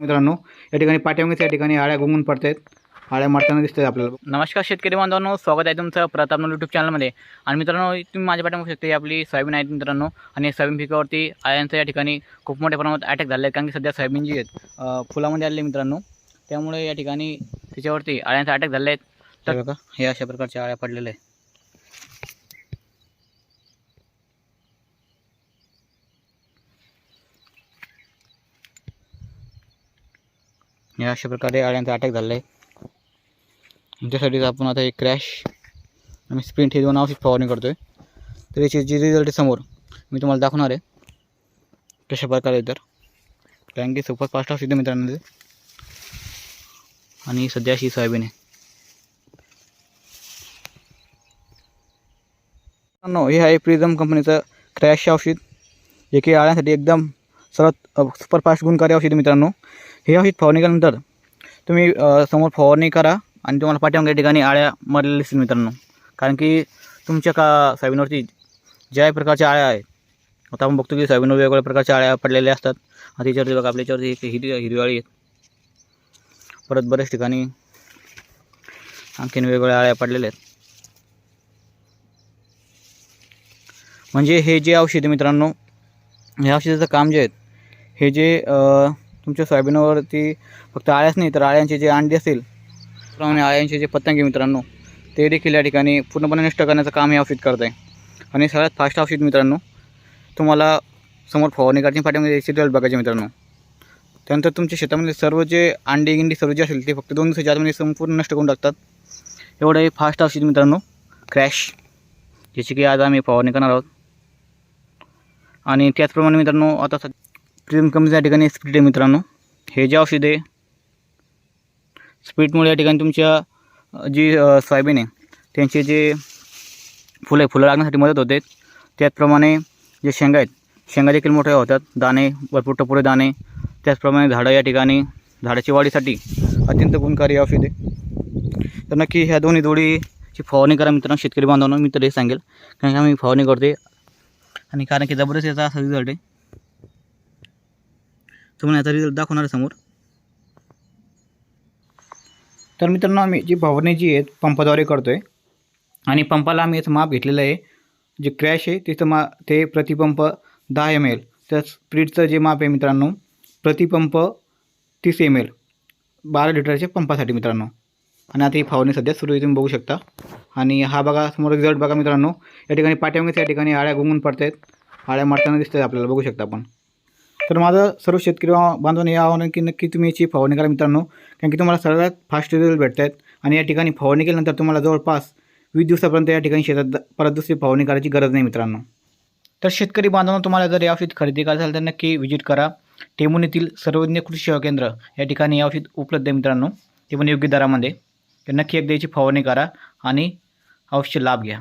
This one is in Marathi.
मित्रांनो या ठिकाणी पाठ्यामुळे या ठिकाणी आळ्या गुंगून पडतायत. आळ्या मारताना दिसतात आपल्याला नमस्कार शेतकरी बांधवांनो स्वागत आहे तुमचं प्रताप यूट्यूब चॅनलमध्ये आणि मित्रांनो तुम्ही माझ्या पाठीमागू शकता ही आपली सोयाबीन आहेत मित्रांनो. आणि सोयाबीन पिकावरती आळ्यांचं या ठिकाणी खूप मोठ्या प्रमाणात अटॅक झाले आहेत. कारण की सध्या सोयाबीन जी आहेत फुलामध्ये आलेले मित्रांनो. त्यामुळे या ठिकाणी त्याच्यावरती आळ्यांचा अटॅक झाले आहेत तर हे अशा प्रकारच्या आळ्या पडलेल्या आहेत. या अशा प्रकारे अळ्यांचा अटॅक झाला आहे त्यासाठीच आपण आता एक क्रॅश आणि स्प्रिंट हे दोन औषध फवारणी करतो आहे तर याची जी रिझल्ट आहे समोर मी तुम्हाला दाखवणार आहे. कशा प्रकारे तर. कारण की सुपर फास्ट औषध आहे मित्रांनो ते. आणि सध्या अशी सोयाबीन आहे. मित्रांनो हे आहे प्रिझम कंपनीचं क्रॅश औषध जे की आळ्यांसाठी एकदम सर्वात सुपरफास्ट गुणकारी औषध मित्रांनो हे औषध फवारणी केल्यानंतर तुम्ही समोर फवारणी करा आणि तुम्हाला पाठीमागे या ठिकाणी आळ्या मरलेल्या दिसतील मित्रांनो. कारण की तुमच्या का सोयाबीनवरती ज्या प्रकारच्या आळ्या आहेत आता आपण बघतो की सोयाबीनवर वेगवेगळ्या प्रकारच्या आळ्या पडलेल्या असतात. आता याच्यावरती बघा आपल्या याच्यावरती एक हिरवी हिरवाळी आहेत. परत बऱ्याच ठिकाणी आणखीन वेगवेगळ्या आळ्या पडलेल्या आहेत. म्हणजे हे जे औषध मित्रांनो ह्या औषधाचं काम जे आहेत हे जे तुमच्या सोयाबीनवरती फक्त आळ्याच नाही तर आळ्यांचे जे अंडी असेल त्याप्रमाणे आळ्यांचे जे पतंग मित्रांनो ते देखील या ठिकाणी पूर्णपणे नष्ट करण्याचं काम हे औषध करत आहे आणि सगळ्यात फास्ट औषध मित्रांनो तुम्हाला समोर फवारणी करायची पाठीमध्ये सिरियल बघायचे मित्रांनो. त्यानंतर तुमच्या शेतामध्ये सर्व जे अंडी गिंडी सर्व जे असेल ते फक्त दोन दिवसाच्या आतमध्ये संपूर्ण नष्ट करून टाकतात. एवढं हे फास्ट औषध मित्रांनो. क्रॅश ज्याची की आज आम्ही फवारणी करणार आहोत. आणि त्याचप्रमाणे मित्रांनो आता सध्या प्रीमियम कंपनीच्या ठिकाणी स्पीड आहे मित्रांनो. हे जे औषध आहे स्पीडमुळे या ठिकाणी तुमच्या जी सोयाबीन आहे त्यांचे जे फुलं आहे फुलं लागण्यासाठी मदत होते. त्याचप्रमाणे जे शेंगा आहेत शेंगा देखील मोठ्या होतात. दाणे भरपूर टपोरे दाणे. त्याचप्रमाणे झाडं या ठिकाणी झाडाची वाढीसाठी अत्यंत गुणकारी औषध आहे. तर नक्की ह्या दोन्ही जोडीची फवारणी करा मित्रांनो शेतकरी बांधवांना. मी तर हे सांगेल. कारण की आम्ही फवारणी करते आणि कारण की जबरदस्त याचा असा रिझल्ट आहे. तुम्हाला याचा रिझल्ट दाखवणार समोर. तर मित्रांनो आम्ही जी फवारणी जी आहे पंपाद्वारे करतो आहे आणि पंपाला आम्ही याचं माप घेतलेलं आहे. जे क्रॅश आहे तिथं मा ते प्रतिपंप दहा एम एल तर स्प्रीडचं जे माप आहे मित्रांनो प्रतिपंप तीस एम एल बारा लिटरच्या पंपासाठी मित्रांनो. आणि आता ही फवारणी सध्या सुरू आहे तुम्ही बघू शकता. आणि हा बघा समोर रिझल्ट बघा मित्रांनो. या ठिकाणी पाट्यामध्ये या ठिकाणी आळ्या गुंगून आहेत आळ्या मारताना दिसतात आपल्याला बघू शकता आपण. तर माझं सर्व शेतकरी बा- बांधवांनी हे आव्हान की नक्की तुम्ही याची फवारणी करा मित्रांनो. कारण की तुम्हाला सर्वात फास्ट रिझल्ट भेटत आहेत. आणि या ठिकाणी फवारणी केल्यानंतर तुम्हाला जवळपास वीस दिवसापर्यंत या ठिकाणी शेतात परत दुसरी फवारणी करायची गरज नाही मित्रांनो. तर शेतकरी बांधवांनो तुम्हाला जर हे औषध खरेदी करायचं असेल तर नक्की व्हिजिट करा. टेमून येथील सर्वज्ञ कृषी सेवा केंद्र या ठिकाणी हे औषध उपलब्ध आहे मित्रांनो. ते पण योग्य दरामध्ये. तर नक्की एकदा याची फवारणी करा आणि औषध लाभ घ्या.